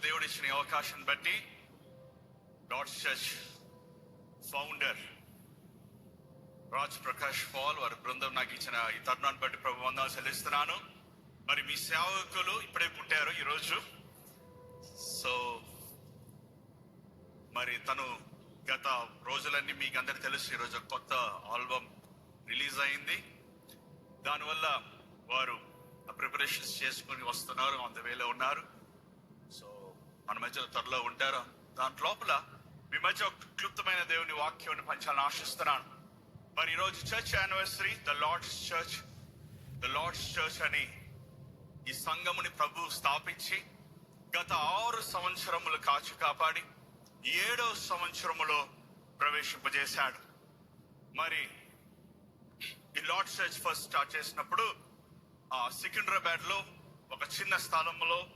దేవుడు ఇచ్చిన అవకాశం బట్టి dot church founder Raj Prakash Paul వారి బృందం నాకు ఇచ్చిన ఈ తరుణాన్ని బట్టి ప్రభు వందనాలు చెల్లిస్తున్నాను. మరి మీ సేవకులు ఇప్పుడే పుట్టారు ఈరోజు. సో మరి తను గత రోజులన్నీ మీకు అందరికి తెలుసు ఈరోజు ఒక కొత్త ఆల్బమ్ రిలీజ్ అయింది. దానివల్ల వారు ప్రిపరేషన్స్ చేసుకుని వస్తున్నారు అంత వేలో ఉన్నారు. మన మధ్యలో త్వరలో ఉంటారు. దాంట్ లోపల మీ మధ్య ఒక క్లుప్తమైన దేవుని వాక్యాన్ని పంచాలని ఆశిస్తున్నాను. మరి ఈరోజు church anniversary the Lord's church the Lord's church అని ఈ సంఘముని ప్రభు స్థాపించి గత ఆరు సంవత్సరములు కాచి కాపాడి ఏడో సంవత్సరములో ప్రవేశింపజేశాడు. మరి ఈ లార్డ్ చర్చ్ ఫస్ట్ స్టార్ట్ చేసినప్పుడు ఆ సికింద్రాబాద్లో ఒక చిన్న స్థలంలో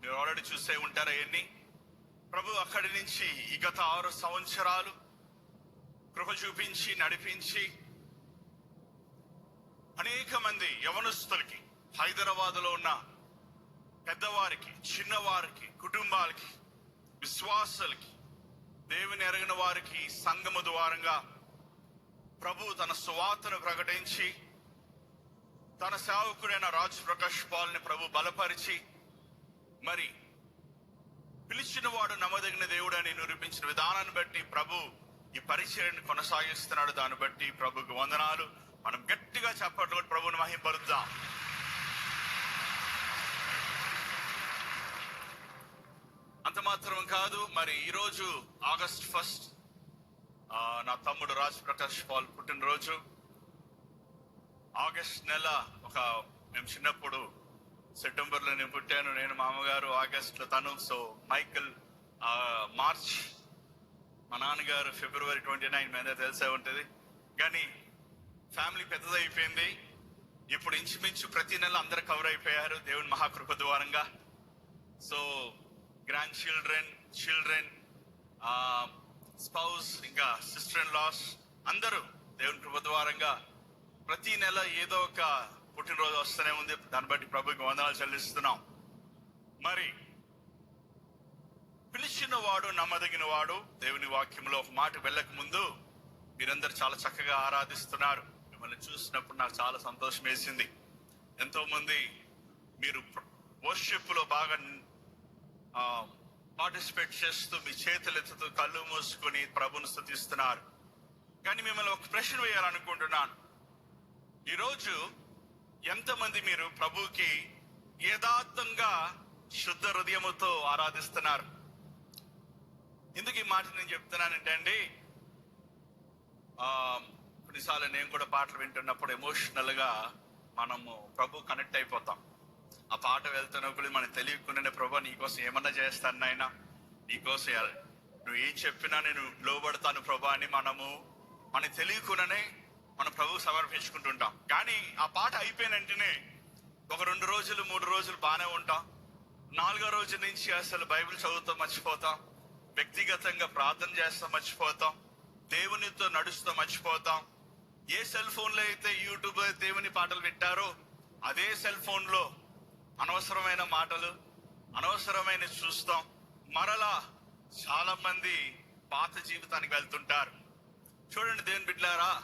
మీరు ఆల్రెడీ చూసే ఉంటారా అవన్నీ ప్రభు అక్కడి నుంచి ఈ గత ఆరు సంవత్సరాలు కృప చూపించి నడిపించి అనేక మంది యవనస్తులకి హైదరాబాద్లో ఉన్న పెద్దవారికి చిన్నవారికి కుటుంబాలకి విశ్వాసులకి దేవుని ఎరగిన వారికి సంఘము ద్వారంగా ప్రభు తన సువార్తను ప్రకటించి తన సేవకుడైన రాజ్ ప్రకాష్ పాల్ని ప్రభు బలపరిచి మరి పిలిచిన వాడు నమ్మదగిన దేవుడని నిరూపించిన విధానాన్ని బట్టి ప్రభు ఈ పరిచయాన్ని కొనసాగిస్తున్నాడు. దాన్ని బట్టి ప్రభుకు వందనాలు. మనం గట్టిగా చెప్పట్లు ప్రభుని మహింపరుద్దాం. అంత మాత్రం కాదు. మరి ఈరోజు ఆగస్ట్ ఫస్ట్ నా తమ్ముడు రాజ్ ప్రకాష్ పాల్ పుట్టినరోజు. ఆగస్ట్ నెల ఒక మేము చిన్నప్పుడు సెప్టెంబర్లో నేను పుట్టాను. నేను మామగారు ఆగస్ట్లో తను. సో మైకల్ మార్చ్ మా నాన్నగారు ఫిబ్రవరి ట్వంటీ నైన్ మీద తెలిసే ఉంటుంది. కానీ ఫ్యామిలీ పెద్దదైపోయింది. ఇప్పుడు ఇంచుమించు ప్రతి నెల అందరు కవర్ అయిపోయారు దేవుని మహాకృప ద్వారంగా. So grand children children spouse ఇంకా సిస్టర్ ఇన్ లాస్ అందరూ దేవుని కృప ద్వారంగా ప్రతి నెల ఏదో ఒక పుట్టినరోజు వస్తూనే ఉంది. దాన్ని బట్టి ప్రభుకి వందనాలు చెల్లిస్తున్నాం. మరి పిలిచిన వాడు నమ్మదగిన వాడు దేవుని వాక్యంలో ఒక మాట వెళ్ళక ముందు మీరందరూ చాలా చక్కగా ఆరాధిస్తున్నారు. మిమ్మల్ని చూసినప్పుడు నాకు చాలా సంతోషం వేసింది. ఎంతో మంది మీరు వర్షిప్లో బాగా పార్టిసిపేట్ చేస్తూ మీ చేతులు ఎత్తుతూ కళ్ళు మూసుకొని ప్రభును స్థుతిస్తున్నారు కానీ మిమ్మల్ని ఒక ప్రశ్న వేయాలనుకుంటున్నాను. ఈరోజు ఎంతమంది మీరు ప్రభుకి యథార్థంగా శుద్ధ హృదయముతో ఆరాధిస్తున్నారు? ఎందుకు ఈ మాట నేను చెప్తున్నానంటే అండి కొన్నిసార్లు నేను కూడా పాటలు వింటున్నప్పుడు ఎమోషనల్గా మనము ప్రభు కనెక్ట్ అయిపోతాం. ఆ పాట వెళ్తున్నప్పుడు మనకు తెలియకుండానే ప్రభు నీకోసం ఏమన్నా చేస్తాను నాయన? నీకోసం నువ్వు ఏం చెప్పినా నేను లోబడతాను ప్రభా అని మనము మనకు తెలియకుండానే మన ప్రభు సమర్పించుకుంటుంటాం. కానీ ఆ పాట అయిపోయిన వెంటనే ఒక రెండు రోజులు మూడు రోజులు బాగానే ఉంటాం. నాలుగో రోజు నుంచి అసలు బైబిల్ చదువుతూ మర్చిపోతాం. వ్యక్తిగతంగా ప్రార్థన చేస్తా మర్చిపోతాం. దేవునితో నడుస్తూ మర్చిపోతాం. ఏ సెల్ ఫోన్లో అయితే యూట్యూబ్ దేవుని పాటలు పెట్టారో అదే సెల్ ఫోన్లో అనవసరమైన మాటలు అనవసరమైన చూస్తాం. మరలా చాలామంది పాత జీవితానికి వెళ్తుంటారు. చూడండి దేవుని బిడ్డారా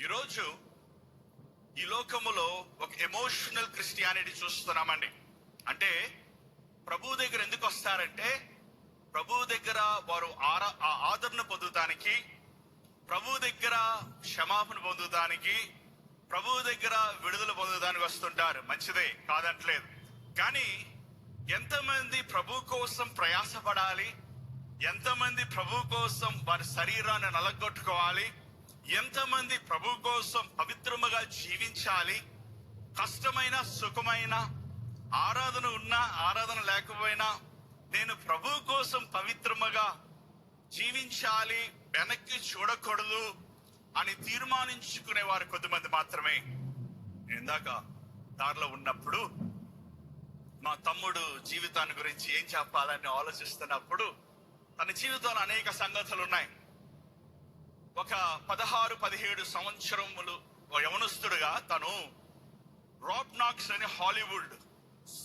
ఈరోజు ఈ లోకములో ఒక ఎమోషనల్ క్రిస్టియానిటీ చూస్తున్నామండి. అంటే ప్రభు దగ్గర ఎందుకు వస్తారంటే ప్రభు దగ్గర వారు ఆరా ఆ ఆదరణ పొందుతానికి ప్రభు దగ్గర క్షమాపణ పొందుతానికి ప్రభు దగ్గర విడుదల పొందుతానికి వస్తుంటారు. మంచిదే కాదంటలేదు కానీ ఎంతమంది ప్రభు కోసం ప్రయాసపడాలి ఎంతమంది ప్రభు కోసం వారి శరీరాన్ని నలగొట్టుకోవాలి ఎంతమంది ప్రభు కోసం పవిత్రముగా జీవించాలి? కష్టమైన సుఖమైన ఆరాధన ఉన్నా ఆరాధన లేకపోయినా నేను ప్రభు కోసం పవిత్రముగా జీవించాలి వెనక్కి చూడకూడదు అని తీర్మానించుకునే వారు కొద్దిమంది మాత్రమే. ఇందాక దారిలో ఉన్నప్పుడు మా తమ్ముడు జీవితాన్ని గురించి ఏం చెప్పాలని ఆలోచిస్తున్నప్పుడు తన జీవితంలో అనేక సంగతులు ఉన్నాయి ఒక పదహారు పదిహేడు సంవత్సరములు యవనస్తుడుగా తను రాబ్ నాక్స్ అనే హాలీవుడ్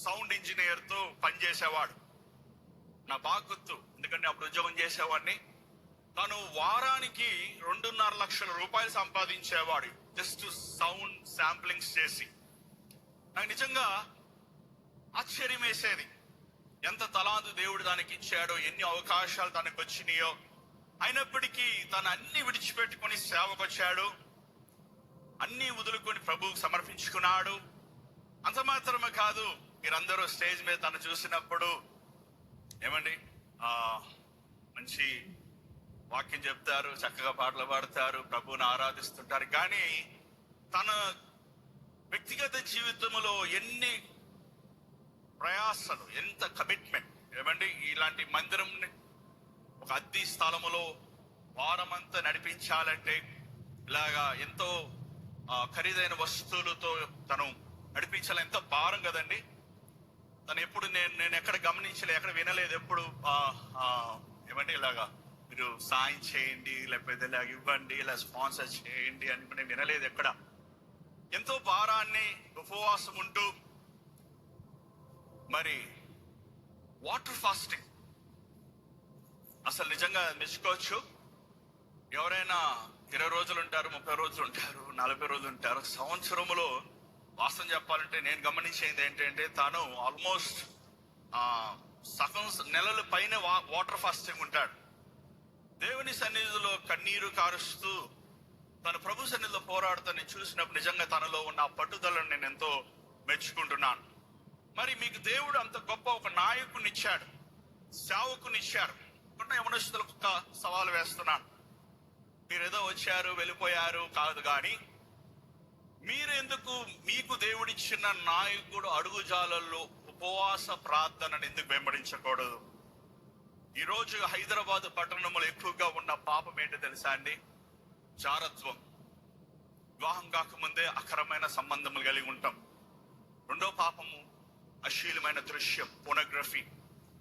సౌండ్ ఇంజనీర్తో పనిచేసేవాడు. నా బాగా గుర్తు ఎందుకంటే అప్పుడు ఉద్యోగం చేసేవాడిని. తను వారానికి రెండున్నర లక్షల రూపాయలు సంపాదించేవాడు జస్ట్ సౌండ్ శాంప్లింగ్స్ చేసి. నాకు నిజంగా ఆశ్చర్యం వేసేది ఎంత తలాంతు దేవుడు దానికి ఇచ్చాడో ఎన్ని అవకాశాలు తనకు వచ్చినాయో అయినప్పటికీ తను అన్ని విడిచిపెట్టుకుని సేవకు వచ్చాడు అన్ని వదులుకొని ప్రభువుకు సమర్పించుకున్నాడు. అంత మాత్రమే కాదు మీరందరూ స్టేజ్ మీద తను చూసినప్పుడు ఏమండి? మంచి వాక్యం చెప్తారు చక్కగా పాటలు పాడతారు ప్రభువుని ఆరాధిస్తుంటారు. కానీ తన వ్యక్తిగత జీవితంలో ఎన్ని ప్రయాసలు ఎంత కమిట్మెంట్ ఏమండి? ఇలాంటి మందిరం అద్దీ స్థలములో వారమంతా నడిపించాలంటే ఇలాగా ఎంతో ఖరీదైన వస్తువులతో తను నడిపించాలి ఎంతో భారం కదండి. తను ఎప్పుడు నేను నేను ఎక్కడ గమనించలే ఎక్కడ వినలేదు ఎప్పుడు ఏమండి ఇలాగా మీరు సాయం చేయండి లేకపోతే ఇలాగ ఇవ్వండి ఇలా స్పాన్సర్ చేయండి అని నేను వినలేదు ఎక్కడ. ఎంతో భారాన్ని ఉపవాసం ఉంటూ మరి వాటర్ ఫాస్టింగ్ అసలు నిజంగా మెచ్చుకోవచ్చు ఎవరైనా ఇరవై రోజులు ఉంటారు ముప్పై రోజులు ఉంటారు నలభై రోజులు ఉంటారు సంవత్సరములో వాస్తవం చెప్పాలంటే నేను గమనించేది ఏంటంటే తాను ఆల్మోస్ట్ సగం నెలల పైన వా- వాటర్ ఫాస్టింగ్ ఉంటాడు. దేవుని సన్నిధిలో కన్నీరు కారుస్తూ తన ప్రభు సన్నిధిలో పోరాడుతాన్ని చూసినప్పుడు నిజంగా తనలో ఉన్న ఆ పట్టుదలను నేను ఎంతో మెచ్చుకుంటున్నాను. మరి మీకు దేవుడు అంత గొప్ప ఒక నాయకుని ఇచ్చాడు ఉన్న యమనస్తులకు ఒక సవాల్ వేస్తున్నాను. మీరు ఏదో వచ్చారు వెళ్ళిపోయారు కాదు కానీ మీరెందుకు మీకు దేవుడిచ్చిన నాయకుడు అడుగుజాలల్లో ఉపవాస ప్రార్థనను ఎందుకు వెంబడించకూడదు? ఈరోజు హైదరాబాద్ పట్టణంలో ఎక్కువగా ఉన్న పాపం ఏంటో తెలుసా అండి? జారత్వం. వివాహం కాకముందే అకరమైన సంబంధములు కలిగి ఉంటాం. రెండో పాపము అశ్లీలమైన దృశ్యం పోనోగ్రఫీ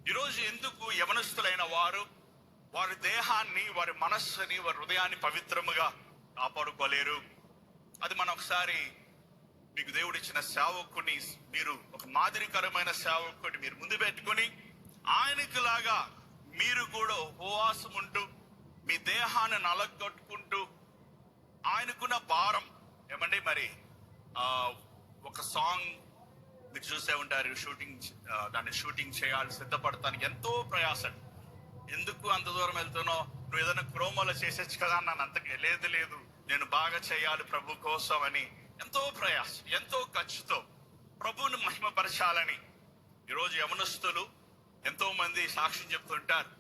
ఈరోజు ఎందుకు యవనస్తులైన వారు వారి దేహాన్ని వారి మనస్సుని వారి హృదయాన్ని పవిత్రముగా కాపాడుకోలేరు? అది మనం ఒకసారి మీకు దేవుడు ఇచ్చిన సేవకుని మీరు ఒక మాదిరికరమైన సేవకుని మీరు ముందు పెట్టుకుని ఆయనకు లాగా మీరు కూడా ఉపవాసం ఉంటూ మీ దేహాన్ని నలగొట్టుకుంటూ ఆయనకున్న భారం. ఏమండి మరి? ఒక సాంగ్ మీరు చూసే ఉంటారు షూటింగ్ దాన్ని షూటింగ్ చేయాలి సిద్ధపడతానికి ఎంతో ప్రయాసం ఎందుకు అంత దూరం వెళ్తున్నావు నువ్వు ఏదైనా క్రోమోలో చేసేచ్చు కదా నన్ను అంత లేదు లేదు. నేను బాగా చేయాలి ప్రభు కోసం అని. ఎంతో ప్రయాసం ఎంతో ఖర్చుతో ప్రభువుని మహిమపరచాలని. ఈరోజు యమనస్తులు ఎంతో మంది సాక్ష్యం చెప్తుంటారు.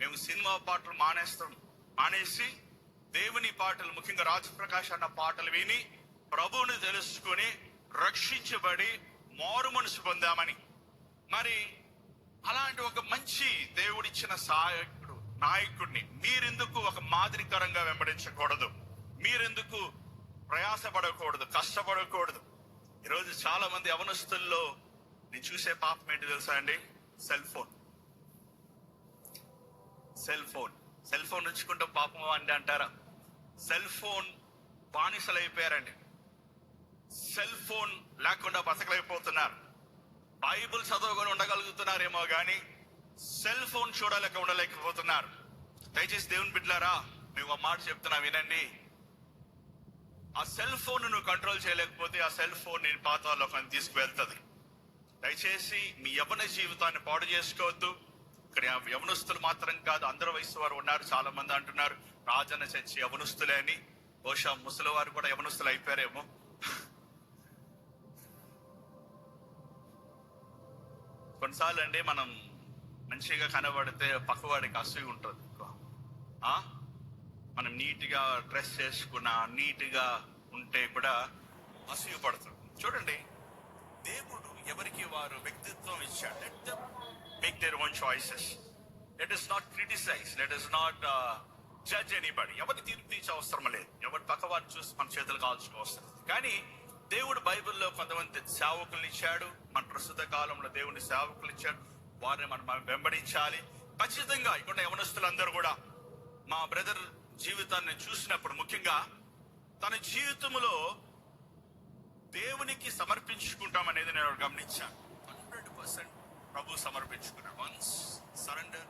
మేము సినిమా పాటలు మానేస్తాం. మానేసి దేవుని పాటలు ముఖ్యంగా రాజప్రకాష్ అన్న పాటలు విని ప్రభువుని తెలుసుకుని రక్షించబడి మారు మనసు పొందామని. మరి అలాంటి ఒక మంచి దేవుడిచ్చిన సహాయకుడు నాయకుడిని మీరెందుకు ఒక మాదిరికరంగా వెంబడించకూడదు? మీరెందుకు ప్రయాసపడకూడదు కష్టపడకూడదు? ఈరోజు చాలా మంది అవనస్తుల్లో నేను చూసే పాపం ఏంటి తెలుసా అండి? Cell phone. Cell phone. Cell phone ఉంచుకుంటే పాపం అండి అంటారా? సెల్ ఫోన్ బానిసలు అయిపోయారండి సెల్ ఫోన్ లేకుండా బతకలేకపోతున్నారు. బైబుల్ చదువుకొని ఉండగలుగుతున్నారేమో కానీ సెల్ ఫోన్ చూడలేక ఉండలేకపోతున్నారు. దయచేసి దేవుని బిడ్డలారా మేము ఒక మాట చెప్తున్నా వినండి. ఆ సెల్ ఫోన్ నువ్వు కంట్రోల్ చేయలేకపోతే ఆ సెల్ ఫోన్ నేను పాతాలోకాన్ని తీసుకువెళ్తుంది. దయచేసి మీ యవన జీవితాన్ని పాడు చేసుకోవద్దు. ఇక్కడ యవనస్తులు మాత్రం కాదు అందరు వయసు వారు ఉన్నారు చాలా మంది అంటున్నారు రాజన్న చచ్చి యవనస్తులే అని. బహుశా ముసలి వారు కూడా యవనస్తులు అయిపోయారేమో. కొన్నిసార్లు అండి మనం మంచిగా కనబడితే పక్కవాడికి అసూయ ఉంటుంది. ఎక్కువ. మనం నీట్గా డ్రెస్ చేసుకున్న నీట్గా ఉంటే కూడా అసూయ పడుతుంది చూడండి దేవుడు ఎవరికి వారు వ్యక్తిత్వం ఇచ్చాడు? Let them make their own choices let us not criticise let us not judge anybody ఎవరిని తీర్పు తీర్చే అవసరం లేదు. ఎవరి పక్కవారు చూసి మన చేతులు కాల్చుకోవసరం కానీ దేవుడు బైబిల్లో కొంతమంది సేవకుల్ని ఇచ్చాడు మన ప్రస్తుత కాలంలో దేవుని సేవకులు ఇచ్చాడు వారిని మనం వెంబడించాలి. ఖచ్చితంగా ఇక్కడ యవనస్తులందరూ కూడా మా బ్రదర్ జీవితాన్ని చూసినప్పుడు ముఖ్యంగా తన జీవితంలో దేవునికి సమర్పించుకుంటాం అనేది నేను గమనించాను. హండ్రెడ్ పర్సెంట్ ప్రభు సమర్పించుకున్నా వన్స్ సరెండర్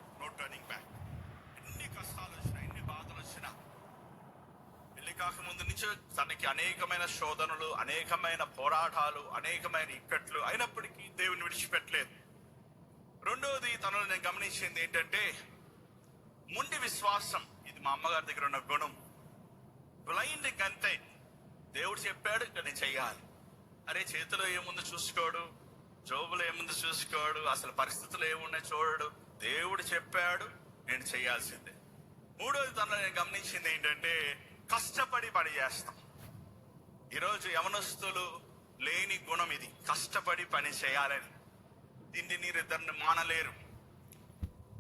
కాకముందు నుంచి తనకి అనేకమైన శోధనలు అనేకమైన పోరాటాలు అనేకమైన ఇక్కట్లు అయినప్పటికీ దేవుని విడిచిపెట్టలేదు. రెండవది తనలో నేను గమనించింది ఏంటంటే ముండి విశ్వాసం. ఇది మా అమ్మగారి దగ్గర ఉన్న గుణం. బ్లైండ్ అంతే దేవుడు చెప్పాడు ఇక నేను చెయ్యాలి. అరే చేతిలో ఏముందో చూసుకోడు? జోబులో ఏముందో చూసుకోడు? అసలు పరిస్థితులు ఏమున్నాయి చూడడు? దేవుడు చెప్పాడు నేను చేయాల్సిందే మూడోది తనలో నేను గమనించింది ఏంటంటే కష్టపడి పని చేస్తాం. ఈరోజు యవనస్తులు లేని గుణం ఇది. కష్టపడి పని చేయాలని. దీన్ని మీరు ఇద్దరిని మానలేరు.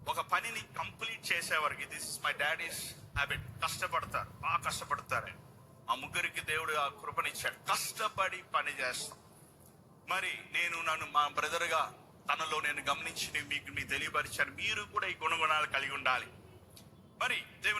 ఒక పనిని కంప్లీట్ చేసేవారికి this is my daddy's habit. కష్టపడతారు. బాగా కష్టపడతారు. ఆ ముగ్గురికి దేవుడు ఆ కృపనిచ్చాడు. కష్టపడి పని చేస్తాం. మరి నేను నన్ను మా బ్రదర్గా తనలో నేను గమనించి మీకు మీ తెలియపరిచాను. మీరు కూడా ఈ గుణగుణాలు కలిగి ఉండాలి. మరి దేవుని